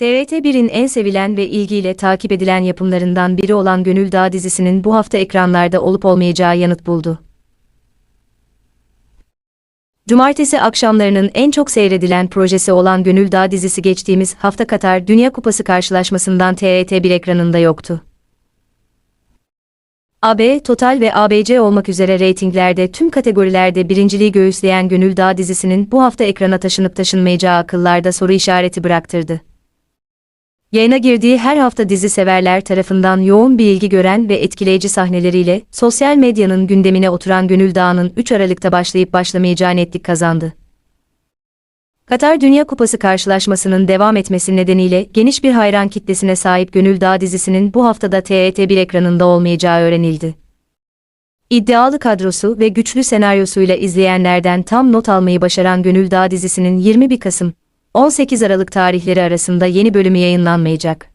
TRT1'in en sevilen ve ilgiyle takip edilen yapımlarından biri olan Gönül Dağı dizisinin bu hafta ekranlarda olup olmayacağı yanıt buldu. Cumartesi akşamlarının en çok seyredilen projesi olan Gönül Dağı dizisi geçtiğimiz hafta Katar Dünya Kupası karşılaşmasından TRT1 ekranında yoktu. AB, Total ve ABC olmak üzere reytinglerde tüm kategorilerde birinciliği göğüsleyen Gönül Dağı dizisinin bu hafta ekrana taşınıp taşınmayacağı akıllarda soru işareti bıraktırdı. Yayına girdiği her hafta dizi severler tarafından yoğun bir ilgi gören ve etkileyici sahneleriyle sosyal medyanın gündemine oturan Gönül Dağı'nın 3 Aralık'ta başlayıp başlamayacağı netlik kazandı. Katar Dünya Kupası karşılaşmasının devam etmesi nedeniyle geniş bir hayran kitlesine sahip Gönül Dağı dizisinin bu haftada TRT1 ekranında olmayacağı öğrenildi. İddialı kadrosu ve güçlü senaryosuyla izleyenlerden tam not almayı başaran Gönül Dağı dizisinin 21 Kasım 18 Aralık tarihleri arasında yeni bölümü yayınlanmayacak.